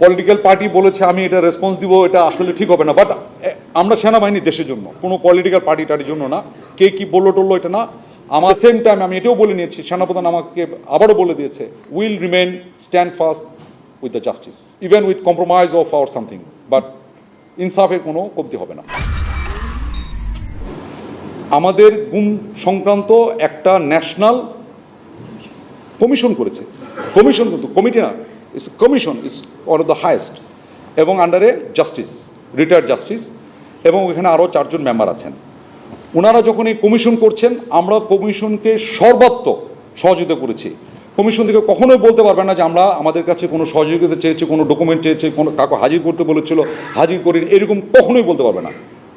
Political party বলেছে, আমি এটা রেসপন্স দিব, এটা আসলে ঠিক হবে না। বাট আমরা সেনাবাহিনী দেশের জন্য, কোনো পলিটিক্যাল পার্টি টার্টির জন্য না। কে কি বলল টললো এটা না। আমার সেম টাইম আমি এটাও বলে নিয়েছি, সেনাপ্রধান আমাকে আবারও বলে দিয়েছে will remain stand fast with the justice even with compromise of our something but ইনসাফের কোনো কমতি হবে না। আমাদের গুম সংক্রান্ত একটা ন্যাশনাল কমিশন করেছে। কমিশন কিন্তু কমিটি না। Is commission is one of the highest এবং আন্ডারে জাস্টিস রিটায়ার্ড জাস্টিস এবং এখানে আরও চারজন মেম্বার আছেন। ওনারা যখন এই কমিশন করছেন, আমরা কমিশনকে সর্বাত্মক সহযোগিতা করেছি। কমিশন থেকে কখনোই বলতে পারবে না যে আমরা আমাদের কাছে কোনো সহযোগিতা চেয়েছে, কোনো ডকুমেন্ট চেয়েছে, কোনো কাউকে হাজির করতে বলেছিল, হাজির করি এরকম কখনোই বলতে পারবে না।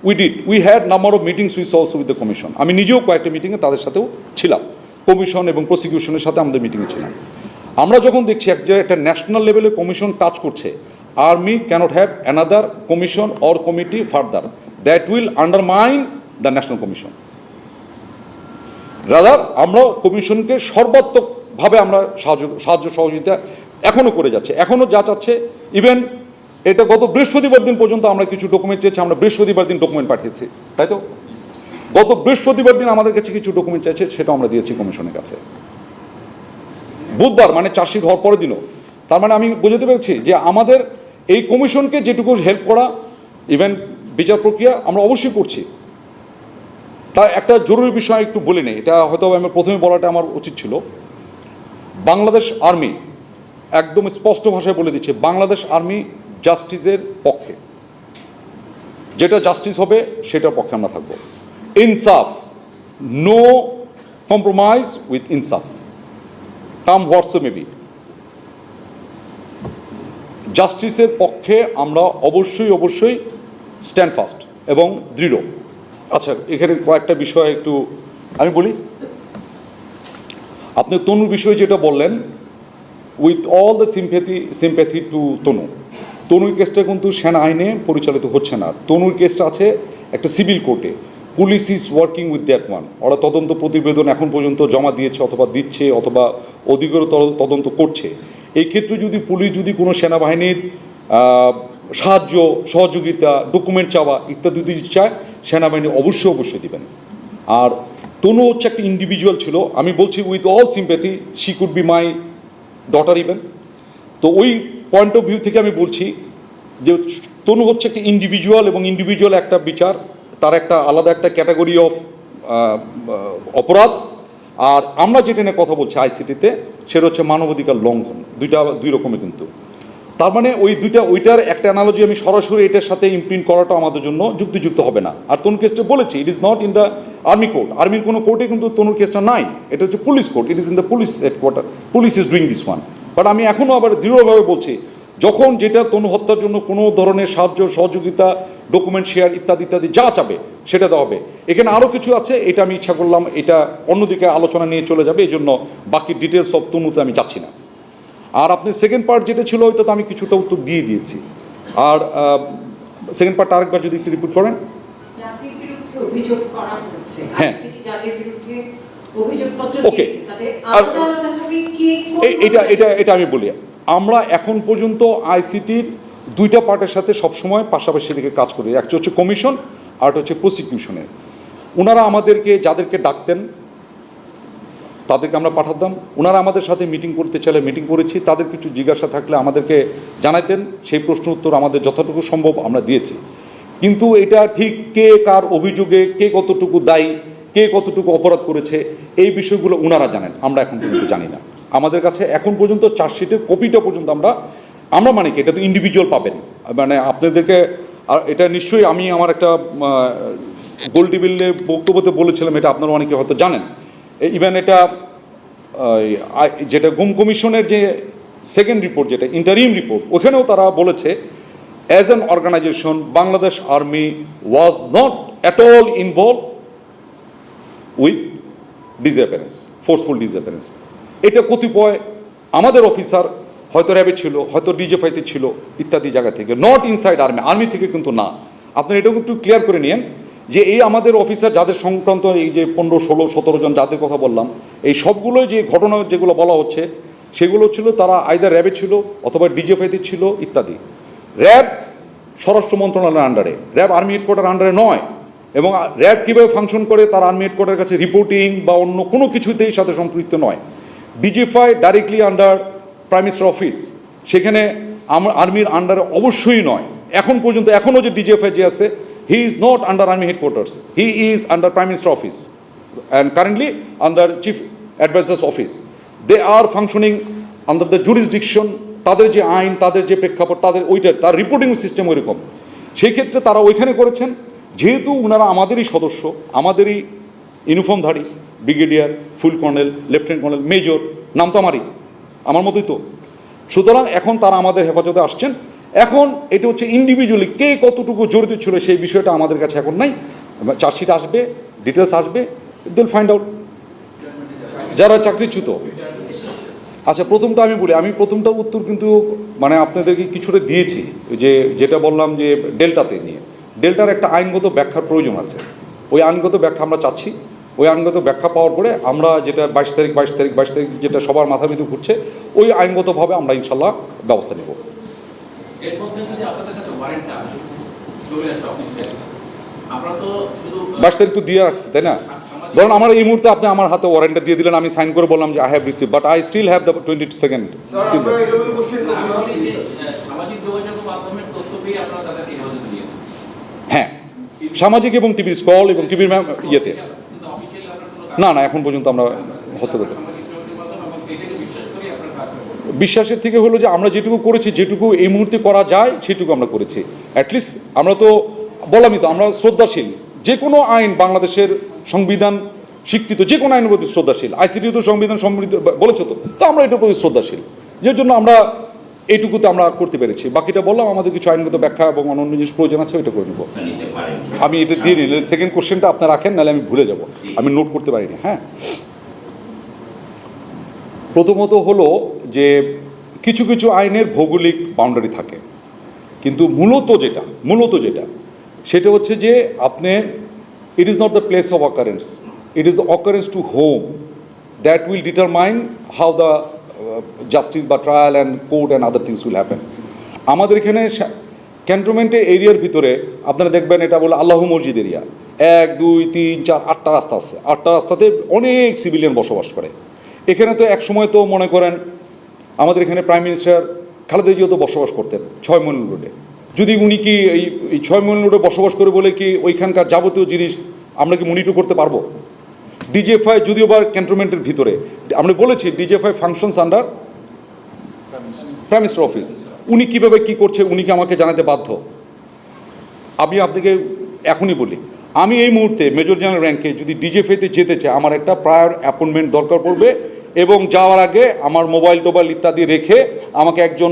We did we had number of meetings with also with the commission আমি নিজেও কয়েকটা মিটিংয়ে তাদের সাথেও ছিলাম। কমিশন এবং প্রসিকিউশনের সাথে আমাদের মিটিংয়ে ছিলাম। আমরা যখন দেখছি এক জায়গায় একটা ন্যাশনাল লেভেলে কমিশন কাজ করছে army cannot have another commission or committee further that will undermine the national commission rather আমরা কমিশনকে সর্বাত্মকভাবে আমরা সাহায্য সাহায্য সহযোগিতা এখনও করে যাচ্ছে। এখনও যা চাচ্ছে ইভেন এটা গত বৃহস্পতিবার দিন পর্যন্ত আমরা কিছু ডকুমেন্ট চেয়েছি, আমরা বৃহস্পতিবার দিন ডকুমেন্ট পাঠিয়েছি। তাই তো? গত বৃহস্পতিবার দিন আমাদের কাছে কিছু ডকুমেন্ট চাইছে, সেটা আমরা দিয়েছি কমিশনের কাছে। বুধবার মানে চার্জশিট হওয়ার পরের দিনও। তার মানে আমি বোঝাতে পেরেছি যে আমাদের এই কমিশনকে যেটুকু হেল্প করা ইভেন বিচার প্রক্রিয়া আমরা অবশ্যই করছি। তার একটা জরুরি বিষয় একটু বলে নেই, এটা হয়তো আমি প্রথমে বলাটা আমার উচিত ছিল। বাংলাদেশ আর্মি একদম স্পষ্ট ভাষায় বলে দিচ্ছে, বাংলাদেশ আর্মি জাস্টিসের পক্ষে। যেটা জাস্টিস হবে, সেটার পক্ষে আমরা থাকব। ইনসাফ নো কম্প্রোমাইজ উইথ ইনসাফ। কাম হোয়াটস মেবি জাস্টিসের পক্ষে আমরা অবশ্যই অবশ্যই স্ট্যান্ড ফাস্ট এবং দৃঢ়। আচ্ছা এখানে কয়েকটা বিষয় একটু আমি বলি। আপনি তনুর বিষয়ে যেটা বললেন with all the sympathy sympathy to Tanu, তনুর কেসটা কিন্তু সেনা আইনে পরিচালিত হচ্ছে না। তনুর কেসটা আছে একটা সিভিল কোর্টে police is working with that one ওরা তদন্ত প্রতিবেদন এখন পর্যন্ত জমা দিয়েছে অথবা দিচ্ছে অথবা অধিকতর তদন্ত করছে। এই ক্ষেত্রে যদি পুলিশ যদি কোনো সেনাবাহিনীর সাহায্য, সহযোগিতা ডকুমেন্ট চাওয়া ইত্যাদি যদি চায়, সেনাবাহিনী অবশ্যই অবশ্যই দিবেন। আর তনু হচ্ছে একটা ইন্ডিভিজুয়াল ছিল। আমি বলছি with all sympathy she could be my daughter even তো ওই পয়েন্ট অফ ভিউ থেকে আমি বলছি যে তনু হচ্ছে একটা ইন্ডিভিজুয়াল এবং ইন্ডিভিজুয়াল একটা বিচার তার একটা আলাদা একটা ক্যাটাগরি অফ অপরাধ। আর আমরা যেটা নিয়ে কথা বলছি আইসিটিতে, সেটা হচ্ছে মানবাধিকার লঙ্ঘন। দুইটা, দুই রকমের কিন্তু। তার মানে ওই দুইটা, ওইটার একটা অ্যানালজি আমি সরাসরি এটার সাথে ইমপ্রিন্ট করাটা আমাদের জন্য যুক্তিযুক্ত হবে না। আর তনুর কেসটা বলেছি it is not in the army court আর্মির কোনো কোর্টে কিন্তু তনুর কেসটা নাই। এটা হচ্ছে police court it is in the police headquarter police is doing this one but আমি এখনও আবার দৃঢ়ভাবে বলছি যখন যেটা তনু হত্যার জন্য কোনো ধরনের সাহায্য সহযোগিতা ডকুমেন্ট শেয়ার ইত্যাদি ইত্যাদি যা চাবে সেটা দেওয়া হবে। এখানে আরও কিছু আছে এটা আমি ইচ্ছা করলাম এটা অন্যদিকে আলোচনা নিয়ে চলে যাবে এই জন্য বাকি ডিটেলস সব তনুতে আমি যাচ্ছি না। আর আপনি সেকেন্ড পার্ট যেটা ছিল ওইটা তো আমি কিছুটা উত্তর দিয়ে দিয়েছি। আর সেকেন্ড পার্ট আরেকবার যদি একটু রিপোর্ট করেন। হ্যাঁ। ICT যাদের বিরুদ্ধে অভিযোগপত্র Okay. দিয়েছে তাদের আর- আলাদা আলাদাভাবে কে কোন এ- এটা এটা এটা আমি বলি আমরা এখন পর্যন্ত আইসিটির দুইটা পার্টের সাথে সবসময় পাশাপাশি দিকে কাজ করি। একটা হচ্ছে কমিশন আর একটা হচ্ছে প্রসিকিউশনের ওনারা আমাদেরকে যাদেরকে ডাকতেন তাদেরকে আমরা পাঠাতাম। ওনারা আমাদের সাথে মিটিং করতে চাইলে মিটিং করেছি। তাদের কিছু জিজ্ঞাসা থাকলে আমাদেরকে জানাতেন। সেই প্রশ্ন উত্তর আমাদের যতটুকু সম্ভব আমরা দিয়েছি। কিন্তু এটা ঠিক কে কার অভিযোগে কে কতটুকু দায়ী কে কতটুকু অপরাধ করেছে, এই বিষয়গুলো ওনারা জানেন। আমরা এখন পর্যন্ত জানি না। আমাদের কাছে এখন পর্যন্ত চার্জশিটের কপিটা পর্যন্ত আমরা আমরা মানে কি, এটা তো ইন্ডিভিজুয়াল পাবেন। মানে আপনাদেরকে, আর এটা নিশ্চয়ই আমি আমার একটা গোল টেবিলে বক্তব্যতে বলেছিলাম, এটা আপনারা অনেকে হয়তো জানেন। ইভেন এটা যেটা গুম কমিশনের যে সেকেন্ড রিপোর্ট যেটা ইন্টারিম রিপোর্ট ওখানেও তারা বলেছে as an organisation Bangladesh army was not at all involve with disappearance forceful disappearance এটা কতিপয় আমাদের অফিসার হয়তো র্যাবে ছিল, হয়তো ডিজেফাইতে ছিল, ইত্যাদি জায়গা থেকে। নট ইনসাইড আর্মি আর্মি থেকে কিন্তু না। আপনারা এটাও একটু ক্লিয়ার করে নিন যে এই আমাদের অফিসার যাদের সংক্রান্ত এই যে পনেরো, ষোলো, সতেরো জন যাদের কথা বললাম, এই সবগুলোই যে ঘটনা যেগুলো বলা হচ্ছে, সেগুলো ছিল তারা আইদার র্যাবে ছিল অথবা ডিজেফাইতে ছিল, ইত্যাদি। র্যাব স্বরাষ্ট্র মন্ত্রণালয়ের আন্ডারে র্যাব আর্মি হেডকোয়ার্টার আন্ডারে নয়। এবং র্যাব কীভাবে ফাংশন করে তার আর্মি হেডকোয়ার্টারের কাছে রিপোর্টিং বা অন্য কোনো কিছুতেই সাথে সম্পৃক্ত নয়। DGFI directly under prime minister office. সেখানে আমার আর্মির আন্ডারে অবশ্যই নয়। এখন পর্যন্ত এখনও যে ডিজিএফআই যে আছে he is not under army headquarters he is under prime minister office and currently under chief advisers office they are functioning under the jurisdiction তাদের যে আইন, তাদের যে প্রেক্ষাপট, তাদের ওইটা তার রিপোর্টিং সিস্টেম ওইরকম। সেই ক্ষেত্রে তারা ওইখানে করেছেন। যেহেতু ওনারা আমাদেরই সদস্য, আমাদেরই ইউনিফর্মধারী brigadier full colonel lieutenant colonel major নাম তো আমারই, আমার মতোই তো। সুতরাং এখন তারা আমাদের হেফাজতে আসছেন। এখন এটা হচ্ছে ইন্ডিভিজুয়ালি কে কতটুকু জড়িত ছিল সেই বিষয়টা আমাদের কাছে এখন নাই। চার্জশিট আসবে ডিটেলস আসবে দিল ফাইন্ড আউট যারা চাকরিচ্যুত। আচ্ছা প্রথমটা আমি বলি, আমি প্রথমটার উত্তর কিন্তু মানে আপনাদেরকে কিছুটা দিয়েছি। যে, যেটা বললাম যে ডেল্টাতে নিয়ে। ডেল্টার একটা আইনগত ব্যাখ্যার প্রয়োজন আছে। ওই আইনগত ব্যাখ্যা আমরা চাচ্ছি। ওই আইনগত ব্যাখ্যা পাওয়ার পরে আমরা যেটা বাইশ তারিখ বাইশ তারিখ বাইশ তারিখ যেটা সবার মাথা পিছু ঘুরছে ওই আইনগতভাবে আমরা ইনশাল্লাহ ব্যবস্থা নেব। বাইশ তারিখ তো দিয়ে আসছে তাই না? ধরুন আমার এই মুহূর্তে আপনি আমার হাতে ওয়ারেন্টটা দিয়ে দিলেন আমি সাইন করে বললাম যে I have receive but I still have the twenty second sir আপনারা এলোমেলো কোশ্চেন না, আমি করছেন বলি যে আহ, সামাজিক যোগাযোগ মাধ্যমের তথ্য পেয়ে আপনারা তাদেরকে হেফাজতে নিয়েছেন হ্যাঁ সামাজিক এবং টিভির স্কল এবং টিভির ইয়েতে। না না, এখন পর্যন্ত আমরা হস্তগত। বিশ্বাসের থেকে হলো যে আমরা যেটুকু করেছি, যেটুকু এই মুহূর্তে করা যায়, সেটুকু আমরা করেছি। অ্যাটলিস্ট আমরা তো বললামই তো, আমরা শ্রদ্ধাশীল। যে কোনো আইন বাংলাদেশের সংবিধান স্বীকৃত যে কোনো আইনের প্রতি শ্রদ্ধাশীল। আইসিটিও তো সংবিধান সমৃদ্ধ, বলেছ তো তো আমরা এটার প্রতি শ্রদ্ধাশীল। যে জন্য আমরা এইটুকুতে আমরা করতে পেরেছি। বাকিটা বললাম আমাদের কিছু আইনগত ব্যাখ্যা এবং অন্যান্য জিনিস প্রয়োজন আছে ওইটা করে নেব। আমি এটা দিয়ে নিই সেকেন্ড কোশ্চেনটা আপনি রাখেন নাহলে আমি ভুলে যাব। আমি নোট করতে পারিনি হ্যাঁ? প্রথমত হলো যে কিছু কিছু আইনের ভৌগোলিক বাউন্ডারি থাকে। কিন্তু মূলত যেটা মূলত যেটা সেটা হচ্ছে যে আপনি it is not the place of occurrence it is the occurrence to home that will determine how the justice বা trial and court and other things will happen আমাদের এখানে ক্যান্টনমেন্টের এরিয়ার ভিতরে আপনারা দেখবেন এটা বলে আল্লাহ মসজিদ এরিয়া এক, দুই, তিন, চার, আটটা রাস্তা আছে। আটটা রাস্তাতে অনেক সিভিলিয়ান বসবাস করে। এখানে তো এক সময় তো মনে করেন আমাদের এখানে প্রাইম মিনিস্টার খালেদা তো বসবাস করতেন ছয় মইল রোডে যদি উনি কি এই ছয় মইল রোডে বসবাস করে বলে কি ওইখানকার যাবতীয় জিনিস আমরা কি মনিটর করতে পারব? ডিজিএফআই যদিও বা ক্যান্টনমেন্টের ভিতরে, আমরা বলেছি DGFI functions under prime minister office উনি কীভাবে কি করছে, উনি কি আমাকে জানাতে বাধ্য? আমি আপনাকে এখনই বলি, আমি এই মুহূর্তে মেজর জেনারেল র্যাঙ্কে যদি ডিজেফেতে যেতে চাই, আমার একটা প্রায়র অ্যাপয়েন্টমেন্ট দরকার পড়বে এবং যাওয়ার আগে আমার মোবাইল টোবাইল ইত্যাদি রেখে আমাকে একজন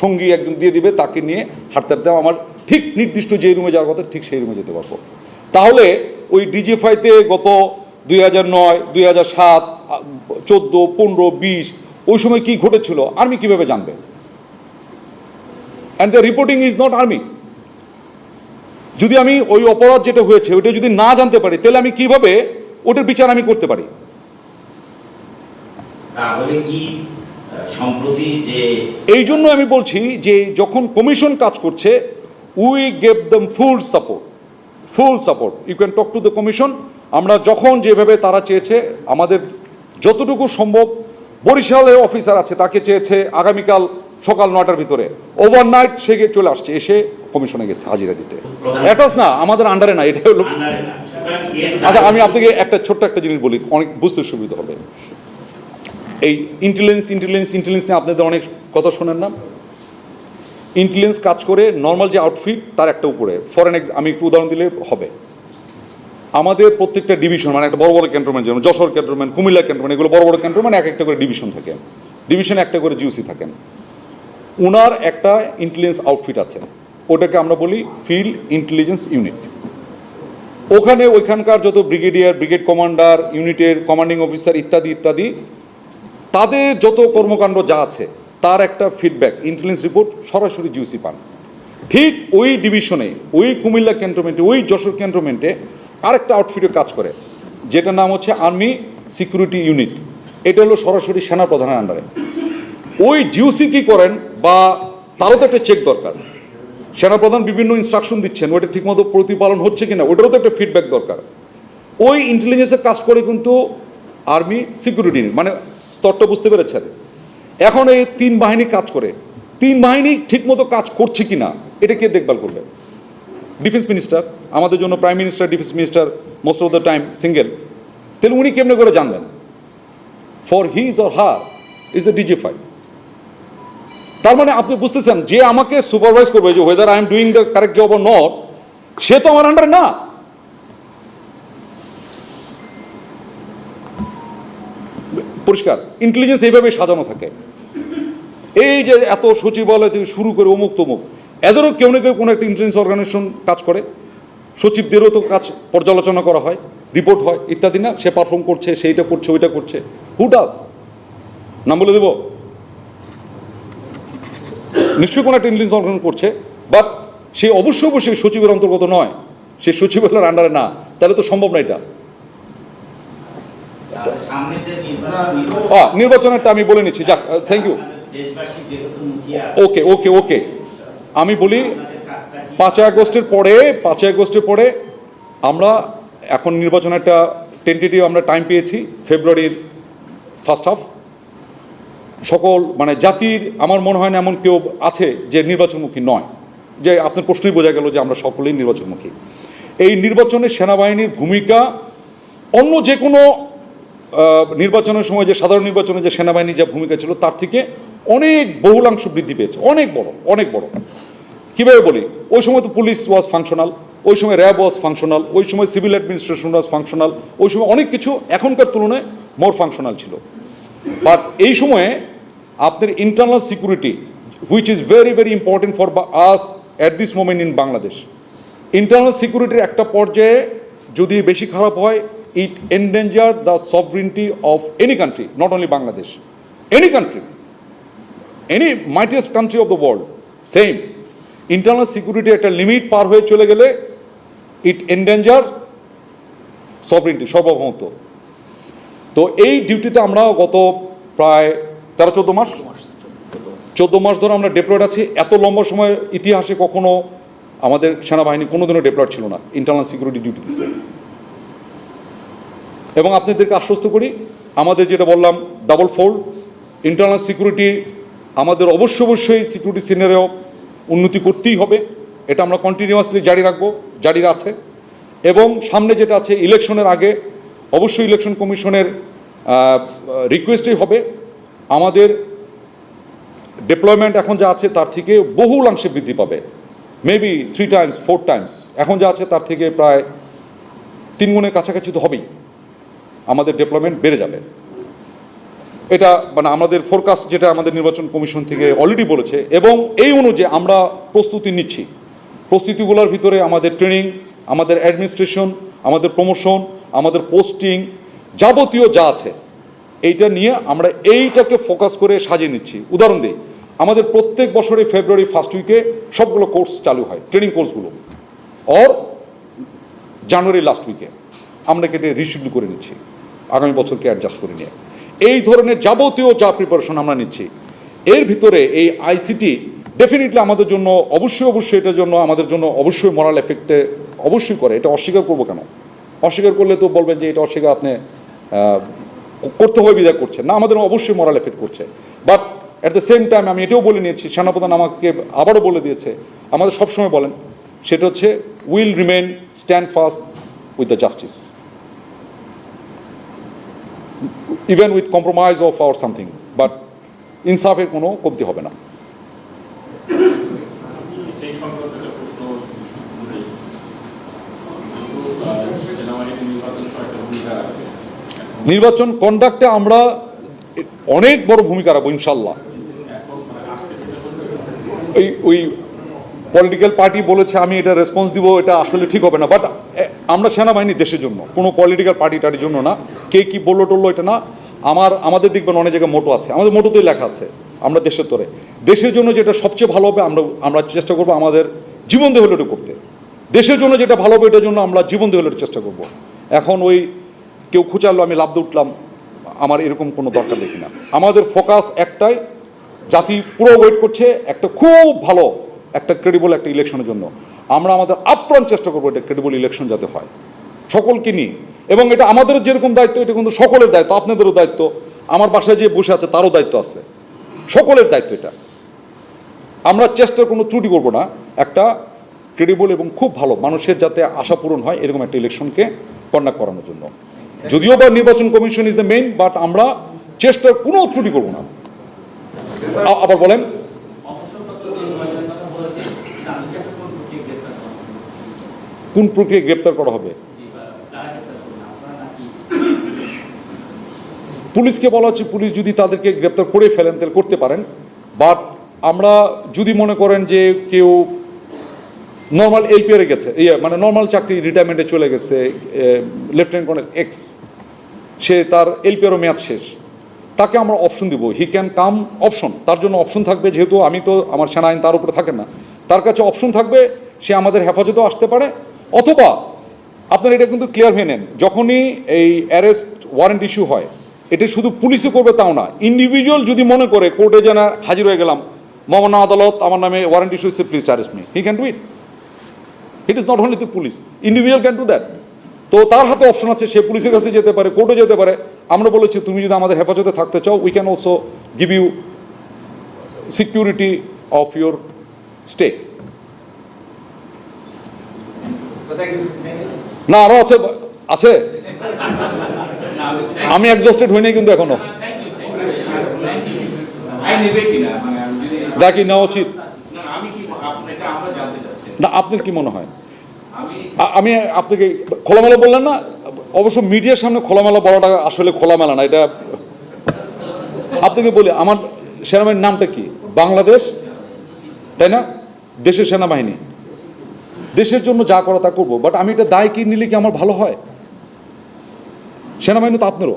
সঙ্গী একজন দিয়ে দিবে, তাকে নিয়ে হাঁটতে হাঁটতে আমার ঠিক নির্দিষ্ট যে রুমে যাওয়ার কথা ঠিক সেই রুমে যেতে পারব। তাহলে ওই ডিজিএফআইতে গত দুই হাজার নয় দুই হাজার সাত চোদ্দ পনেরো বিশ ওই সময় কি ঘটেছিল? আর্মি কীভাবে জানবে? And the reporting is not army যদি আমি ওই অপরাধ যেটা হয়েছে ওটা যদি না জানতে পারি তাহলে আমি কীভাবে ওটার বিচার আমি করতে পারি? তাহলে কি সম্প্রতি যে এই জন্য আমি বলছি যে যখন কমিশন কাজ করছে we gave them full support full support you can talk to the commission আমরা যখন যেভাবে তারা চেয়েছে, আমাদের যতটুকু সম্ভব বরিশালে অফিসার আছে, তাকে চেয়েছে আগামীকাল সকাল নয়টার ভিতরে। ওভারনাইট সে চলে আসছে, এসে কমিশনে গেছে, হাজিরা দিতে। অ্যাটাচ না, আমাদের আন্ডারে না, এটা হলো আচ্ছা আমি আপনাকে একটা ছোট্ট একটা জিনিস বলি, অনেক বুঝতে সুবিধা হবে। এই ইন্টেলিজেন্স ইন্টেলিজেন্স ইন্টেলিজেন্স নিয়ে আপনাদের অনেক কথা শোনেন না? ইন্টেলিজেন্স কাজ করে নর্মাল যে আউটফিট তার একটা উপরে। ফরেন আমি একটু উদাহরণ দিলে হবে। আমাদের প্রত্যেকটা ডিভিশন মানে একটা বড় বড় ক্যান্টনমেন্ট যেমন যশোর ক্যান্টনমেন্ট কুমিল্লা ক্যান্টনমেন্ট এগুলো বড় বড় ক্যান্টনমেন্ট এক একটা করে ডিভিশন থাকে। ডিভিশনে একটা করে জিউসি থাকেন ওনার একটা ইন্টেলিজেন্স আউটফিট আছে। ওটাকে আমরা বলি ফিল্ড ইন্টেলিজেন্স ইউনিট ওখানে ওইখানকার যত ব্রিগেডিয়ার ব্রিগেড কমান্ডার ইউনিটের কমান্ডিং অফিসার ইত্যাদি ইত্যাদি, তাদের যত কর্মকাণ্ড যা আছে, তার একটা ফিডব্যাক ইন্টেলিজেন্স রিপোর্ট সরাসরি জিউসি পান। ঠিক ওই ডিভিশনে ওই কুমিল্লা ক্যান্টনমেন্টে ওই যশোর ক্যান্টনমেন্টে আরেকটা আউটফিটে কাজ করে, যেটার নাম হচ্ছে আর্মি সিকিউরিটি ইউনিট এটা হলো সরাসরি সেনা প্রধানের আন্ডারে ওই ডিউসি কি করেন বা তারও তো একটা চেক দরকার। সেনাপ্রধান বিভিন্ন ইনস্ট্রাকশন দিচ্ছেন, ওইটা ঠিকমতো প্রতিপালন হচ্ছে কিনা ওটারও তো একটা ফিডব্যাক দরকার। ওই ইন্টেলিজেন্সের কাজ করে কিন্তু আর্মি সিকিউরিটি মানে স্তরটা বুঝতে পেরেছেন? এখন এই তিন বাহিনী কাজ করে। তিন বাহিনী ঠিকমতো কাজ করছে কিনা, এটা কে দেখভাল করবে? ডিফেন্স মিনিস্টার আমাদের জন্য prime minister defence minister most of the time single তাহলে উনি কেমনে করে জানবেন for his or her is the DGFI তার মানে আপনি বুঝতেছেন, যে আমাকে সুপারভাইজ করবে, যে whether I am doing the correct job or not সে তো আমার আন্ডারে না। পরিষ্কার ইন্টেলিজেন্স এইভাবে সাজানো থাকে। এই যে এত সচিবালয় থেকে শুরু করে অমুক তমুক এদেরও কেউ না কেউ কোনো একটা ইন্টেলিজেন্স অর্গানাইজেশন কাজ করে। সচিবদেরও তো কাজ পর্যালোচনা করা হয় রিপোর্ট হয় ইত্যাদি না। সে পারফর্ম করছে সেইটা করছে ওইটা করছে। হু ডাস নাম বলে দেবো? নিশ্চয়ই কোনো একটা ইন্টেলিজেন্স অর্গানাইজেশন করছে বাট সে অবশ্যই অবশ্যই সচিবের অন্তর্গত নয়। সে সচিবের আন্ডারে না। তাহলে তো সম্ভব না এটা। নির্বাচনেরটা আমি বলে নিচ্ছি। যাক থ্যাংক ইউ ওকে ওকে ওকে আমি বলি, পাঁচই আগস্টের পরে, পাঁচই আগস্টের পরে আমরা এখন নির্বাচনের একটা টেন্টেটিভ আমরা টাইম পেয়েছি ফেব্রুয়ারির ফার্স্ট হাফ সকল মানে জাতির, আমার মনে হয় না এমন কেউ আছে যে নির্বাচনমুখী নয়। যে আপনার প্রশ্নই বোঝা গেল যে আমরা সকলেই নির্বাচনমুখী। এই নির্বাচনে সেনাবাহিনীর ভূমিকা অন্য যে কোনো নির্বাচনের সময় যে সাধারণ নির্বাচনে যে সেনাবাহিনীর যা ভূমিকা ছিল, তার থেকে অনেক বহুলাংশ বৃদ্ধি পেয়েছে, অনেক বড় অনেক বড়। কীভাবে বলি? ওই সময় তো পুলিশ ওয়াজ ফাংশনাল ওই সময় র্যাব ওয়াজ ফাংশনাল ওই সময় সিভিল অ্যাডমিনিস্ট্রেশন ওয়াজ ফাংশনাল ওই সময় অনেক কিছু এখনকার তুলনায় মোর ফাংশনাল ছিল। বাট এই সময়ে আপনার internal security which is very very important for us at this moment in Bangladesh internal সিকিউরিটির একটা পর্যায়ে যদি বেশি খারাপ হয় it endanger the sovereignty of any country not only Bangladesh any country any mightiest country of the world same internal security একটা limit পার হয়ে চলে গেলে ইট এন্ডেঞ্জার সভরিনটি সর্বভৌমত্ব। তো এই ডিউটিতে আমরা গত প্রায় তেরো, চোদ্দ মাস চোদ্দ মাস ধরে আমরা ডেপ্লয়েড আছি। এত লম্বা সময় ইতিহাসে কখনো আমাদের সেনাবাহিনী কোনোদিনও ডেপ্লয়েড ছিল না ইন্টারনাল সিকিউরিটি ডিউটিতে এবং আপনাদেরকে আশ্বস্ত করি, আমাদের যেটা বললাম ডাবল ফোল্ড ইন্টারনাল সিকিউরিটি আমাদের অবশ্য অবশ্যই সিকিউরিটি সিনারেও উন্নতি করতেই হবে। এটা আমরা কন্টিনিউয়াসলি জারি রাখব, জারি আছে। এবং সামনে যেটা আছে ইলেকশনের আগে অবশ্যই ইলেকশন কমিশনের রিকোয়েস্টই হবে। আমাদের ডেপ্লয়মেন্ট এখন যা আছে তার থেকে বহুলাংশে বৃদ্ধি পাবে। Maybe three times four times এখন যা আছে তার থেকে প্রায় তিন গুণের কাছাকাছি তো হবেই। আমাদের ডেভেলপমেন্ট বেড়ে যাবে। এটা মানে আমাদের ফোরকাস্ট যেটা আমাদের নির্বাচন কমিশন থেকে অলরেডি বলেছে এবং এই অনুযায়ী আমরা প্রস্তুতি নিচ্ছি। প্রস্তুতিগুলোর ভিতরে আমাদের ট্রেনিং আমাদের অ্যাডমিনিস্ট্রেশন আমাদের প্রমোশন আমাদের পোস্টিং যাবতীয় যা আছে, এইটা নিয়ে আমরা এইটাকে ফোকাস করে সাজিয়ে নিচ্ছি। উদাহরণ দিই, আমাদের প্রত্যেক বছরে ফেব্রুয়ারি ফার্স্ট উইকে সবগুলো কোর্স চালু হয় ট্রেনিং কোর্সগুলো অর জানুয়ারি লাস্ট উইকে আমরা কেটে রিশিডিউল করে নিচ্ছি। আগামী বছরকে অ্যাডজাস্ট করে নিয়ে। এই ধরনের যাবতীয় যা প্রিপারেশন আমরা নিচ্ছি, এর ভিতরে এই আইসিটি ডেফিনেটলি আমাদের জন্য অবশ্যই অবশ্যই এটার জন্য আমাদের জন্য অবশ্যই মরাল এফেক্টে অবশ্যই করে। এটা অস্বীকার করব কেন? অস্বীকার করলে তো বলবেন যে এটা অস্বীকার আপনি করতে হবে বিদায় করছেন। না, আমাদের অবশ্যই মরাল এফেক্ট করছে। But at the same time আমি এটাও বলে নিয়েছি, সেনাপ্রধান আমাকে আবারও বলে দিয়েছে, আমাদের সবসময় বলেন, সেটা হচ্ছে will remain stand fast with the justice even with compromise of our something but ইনসাফের কোনো কমতি হবে না। নির্বাচন কন্ডাক্টে আমরা অনেক বড় ভূমিকা রাখব, ইনশাল্লাহ। ওই ওই পলিটিক্যাল পার্টি বলেছে, আমি এটা রেসপন্স দিব, এটা আসলে ঠিক হবে না। বাট আমরা সেনাবাহিনী দেশের জন্য, কোনো পলিটিক্যাল পার্টি টার্টির জন্য না। কে কি বলল টললো এটা না। আমার, আমাদের দেখবেন অনেক জায়গায় মোটো আছে। আমাদের মোটোতেই লেখা আছে, আমরা দেশের তরে। দেশের জন্য যেটা সবচেয়ে ভালো হবে, আমরা আমরা চেষ্টা করব আমাদের জীবন দিয়ে হলে করতে। দেশের জন্য যেটা ভালো হবে, এটার জন্য আমরা জীবন দিয়ে চেষ্টা করব। এখন ওই কেউ খুঁচালো, আমি লাভ উঠলাম আমার এরকম কোনো দরকার দেখি না। আমাদের ফোকাস একটাই, জাতি পুরো ওয়েট করছে একটা খুব ভালো, একটা ক্রেডিবল একটা ইলেকশনের জন্য। আমরা আমাদের আপ্রাণ চেষ্টা করব এটা ক্রেডিবল ইলেকশন যাতে হয়। সকলকে নিয়ে। এবং এটা আমাদের যেরকম দায়িত্ব, এটা কিন্তু সকলের দায়িত্ব, আপনাদেরও দায়িত্ব। আমার বাসায় যে বসে আছে, তারও দায়িত্ব আছে। সকলের দায়িত্ব এটা। আমরা চেষ্টার কোনো ত্রুটি করব না। একটা ক্রেডিবল এবং খুব ভালো মানুষের যাতে আশা পূরণ হয়, এরকম একটা ইলেকশনকে কন্ডাক্ট করানোর জন্য। যদিও বা নির্বাচন commission is the main but আমরা চেষ্টার কোনো ত্রুটি করব না। আবার বলেন অবসরপ্রাপ্ত যে নয়জনের কথা বলেছেন, তাদেরকে আসলে কোন প্রক্রিয়ায় গ্রেপ্তার করা হবে? কোন প্রক্রিয়ায় গ্রেপ্তার করা হবে? পুলিশকে বলা হচ্ছে পুলিশ যদি তাদেরকে গ্রেপ্তার করে ফেলেন, তাহলে করতে পারেন। বাট আমরা যদি মনে করেন যে কেউ নর্মাল এলপিআরে গেছে ইয়ে মানে নর্মাল চাকরি রিটায়ারমেন্টে চলে গেছে লেফটেন্যান্ট কর্নেল এক্স সে তার এলপিআরও মেয়াদ শেষ, তাকে আমরা অপশন দিব। হি ক্যান কাম অপশন তার জন্য অপশন থাকবে, যেহেতু আমি তো আমার সেনা আইন তার উপরে থাকে না। তার কাছে অপশন থাকবে, সে আমাদের হেফাজতেও আসতে পারে। অথবা আপনার এটা কিন্তু ক্লিয়ার হয়ে নেন, যখনই এই অ্যারেস্ট ওয়ারেন্ট ইস্যু হয়, এটা শুধু পুলিশে করবে তাও না ইন্ডিভিজুয়াল যদি মনে করে কোর্টে যেন হাজির হয়ে গেলাম, মহামান্য আদালত আমার নামে ওয়ারেন্ট ইস্যু হচ্ছে please arrest me he can do it it is not only the police individual can do that তো তার হাতে অপশন আছে, সে পুলিশের কাছে যেতে পারে কোর্টে যেতে পারে। আমরা বলেছি, তুমি যদি আমাদের হেফাজতে থাকতে চাও we can also give you security of your stay না আরও আছে আছে। আমি এক্সস্টেড হইনি কিন্তু এখনও। আইন নেবে কিনা? মানে যা কি নেওয়া উচিত। না আমি কি আপনি এটা আমরা জানতে চাচ্ছি। না আপনার কি মনে হয়? আমি আপনাকে খোলামেলা বললেন না? অবশ্য মিডিয়ার সামনে খোলামেলা বলাটা আসলে খোলামেলা না এটা আপনাকে বলি আমার সেনাবাহিনীর নামটা কি? বাংলাদেশ? তাই না? দেশের সেনাবাহিনী। দেশের জন্য যা করা তা করব। বাট আমি এটা দায় কি নিলে কি আমার ভালো হয়? সেনাবাহিনী তো আপনারও।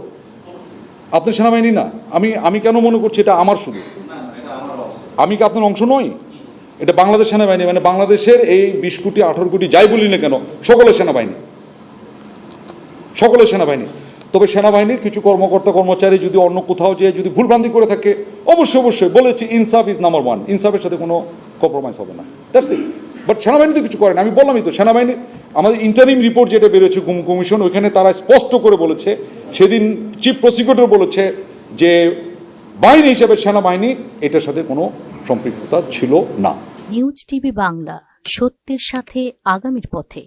আপনার সেনাবাহিনী না। আমি আমি কেন মনে করছি এটা আমার শুধু? আমি কি আপনার অংশ নই? এটা বাংলাদেশ সেনাবাহিনী। মানে বাংলাদেশের এই বিশ কোটি, আঠারো কোটি, যাই বলি না কেন, সকলের সেনাবাহিনী। সকলের সেনাবাহিনী। তবে সেনাবাহিনীর কিছু কর্মকর্তা, কর্মচারী যদি অন্য কোথাও যেয়ে যদি ভুলভ্রান্তি করে থাকে, অবশ্যই অবশ্যই বলেছি, ইনসাফ ইজ নাম্বার ওয়ান ইনসাফের সাথে কোনো কম্প্রোমাইজ হবে না। দ্যাটস ইট বাট সেনাবাহিনী তো কিছু করেন আমি বললামই তো, সেনাবাহিনী আমাদের ইন্টারিম রিপোর্ট যেটা বেরোচ্ছে গুম কমিশন, ওইখানে তারা স্পষ্ট করে বলেছে, সেদিন চিফ প্রসিকিউটর বলেছে যে বাহিনী হিসাবে সেনাবাহিনীর এটার সাথে কোনো সম্পৃক্ততা ছিল না। নিউজ টিভি বাংলা, সত্যের সাথে আগামীর পথে।